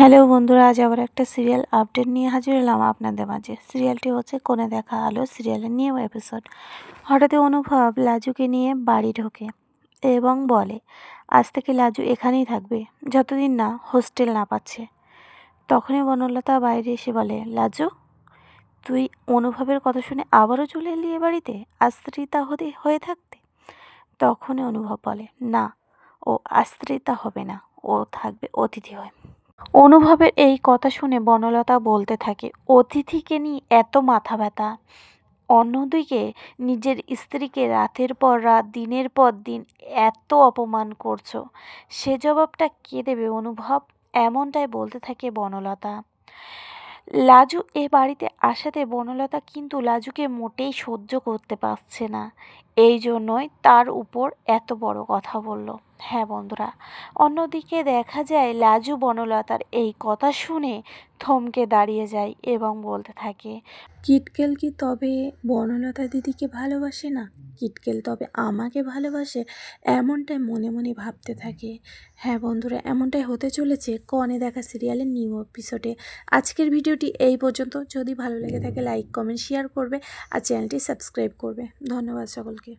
Hello বন্ধুরা, আজ আবার একটা সিরিয়াল আপডেট নিয়ে হাজির হলাম আপনাদের মাঝে। সিরিয়ালটি হচ্ছে কোনে দেখা আলো সিরিয়ালের নিউ এপিসোড হঠাৎই অনুভব লাজুকে নিয়ে বাড়ি ঢোকে এবং বলে, আজ থেকে লাজু এখানেই থাকবে, যতদিন না হোস্টেল না পাচ্ছে। তখনই বনলতা বাইরে এসে বলে, লাজু, তুই অনুভবের কথা শুনে আবারও চলে এলি এ বাড়িতে? আশ্রিতা হতে, হয়ে থাকতে? তখনই অনুভব বলে, না, ও আশ্রিতা হবে না, ও থাকবে অতিথি হয়ে। অনুভবের এই কথা শুনে বনলতা বলতে থাকে, অতিথিকে নিয়ে এত মাথা ব্যথা। অন্যদিকে নিজের স্ত্রীকে রাতের পর রাত, দিনের পর দিন এত অপমান করছ। সে জবাবটা কে দেবে অনুভব? এমনটাই বলতে থাকে বনলতা। লাজু এ বাড়িতে আসাতে বনলতা কিন্তু লাজুকে মোটেই সহ্য করতে পারছে না। এই জন্যই তার উপর এত বড় কথা বলল। হ্যাঁ বন্ধুরা, অন্যদিকে দেখা যায় লাজু বনলতার এই কথা শুনে থমকে দাঁড়িয়ে যায় এবং বলতে থাকে, কিটকেল কি তবে বনলতা দিদিকে ভালোবাসে না? কিটকেল তবে আমাকে ভালোবাসে? এমনটাই মনে মনে ভাবতে থাকে। হ্যাঁ বন্ধুরা, এমনটাই হতে চলেছে কনে দেখা সিরিয়ালের নিউ এপিসোডে। আজকের ভিডিওটি এই পর্যন্ত। যদি ভালো লেগে থাকে, লাইক, কমেন্ট, শেয়ার করবে আর চ্যানেলটি সাবস্ক্রাইব করবে। ধন্যবাদ সকলকে।